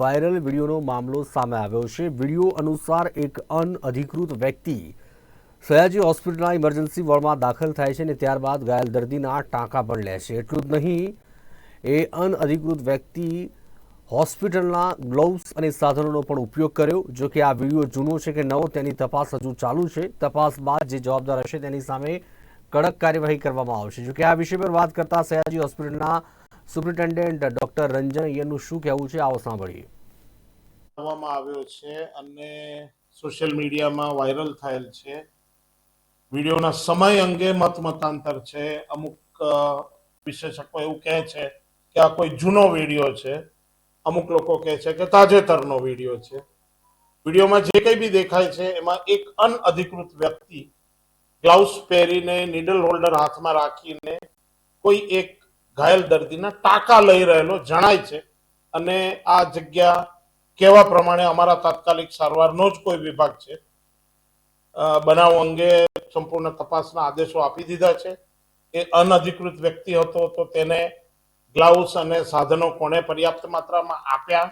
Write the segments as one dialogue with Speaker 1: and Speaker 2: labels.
Speaker 1: Viral વિડીયોનો મામલો સામે આવ્યો છે. વીડિયો અનુસાર એક અનઅધિકૃત વ્યક્તિ સયાજી હોસ્પિટલના ઇમરજન્સી વોર્ડમાં દાખલ થાય છે અને ત્યારબાદ ઘાયલ દર્દીના ટાંકા પણ લે છે. એટલું જ નહીં, એ અનઅધિકૃત વ્યક્તિ હોસ્પિટલના ગ્લોવ્સ અને સાધનોનો પણ ઉપયોગ કર્યો, જો કે આ વીડિયો જૂનો છે કે નવો, તેની તપાસ હજુ ચાલુ છે. તપાસ બાદ જે જવાબદાર હશે તેની સામે કડક કાર્યવાહી કરવામાં આવશે. જો કે આ વિષય પર વાત કરતા સયાજી હોસ્પિટલના સુપ્રિન્ટેન્ડન્ટ ડોક્ટર રંજન અય્યરનું શું કહેવું છે? આવો સાંભળીએ.
Speaker 2: કરવામાં આવ્યો છે અને સોશિયલ મીડિયામાં વાયરલ થયેલ છે. વિડીયોના સમય અંગે મત મતાંતર છે. અમુક વિશેષકો એવું કહે છે કે આ કોઈ જૂનો વીડિયો છે. અમુક લોકો કહે છે કે તાજેતરનો વીડિયો છે. વિડીયોમાં જે કંઈ બી દેખાય છે, એમાં એક અનઅધિકૃત વ્યક્તિ ગ્લાઉઝ પહેરીને નીડલ હોલ્ડર હાથમાં રાખીને કોઈ એક ઘાયલ દર્દીના ટાંકા લઈ રહેલો જણાય છે. અને આ જગ્યા કેવા પ્રમાણે અમારા તાત્કાલિક સારવારનો જ કોઈ વિભાગ છે. બનાવ અંગે સંપૂર્ણ તપાસના આદેશો આપી દીધા છે. એ અનધિકૃત વ્યક્તિ હતો તો તેને ગ્લાઉઝ અને સાધનો કોણે પર્યાપ્ત માત્રામાં આપ્યા?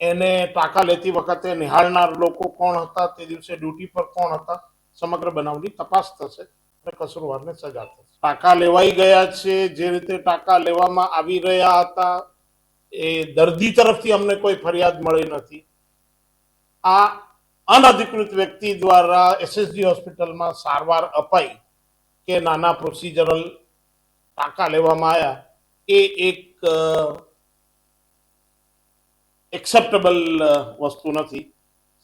Speaker 2: એને ટાંકા લેતી વખતે નિહાળનાર લોકો કોણ હતા? તે દિવસે ડ્યુટી પર કોણ હતા? સમગ્ર બનાવની તપાસ થશે. કસૂરવારને સજા થશે ટાંકા લેવાઈ ગયા છે, જે રીતે ટાંકા લેવામાં આવી રહ્યા હતા, એ દર્દી તરફથી અમને કોઈ ફરિયાદ મળી નથી. આ અનધિકૃત વ્યક્તિ દ્વારા એસએસજી હોસ્પિટલમાં સારવાર અપાઈ કે નાના પ્રોસિજરલ ટાંકા લેવામાં આવ્યા, એ એક એક્સેપ્ટેબલ વસ્તુ નથી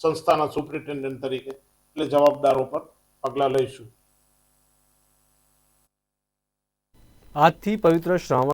Speaker 2: સંસ્થાના સુપ્રિન્ટેન્ડન્ટ તરીકે. એટલે જવાબદારો પર પગલાં લઈશું.
Speaker 1: આજથી પવિત્ર શ્રાવણ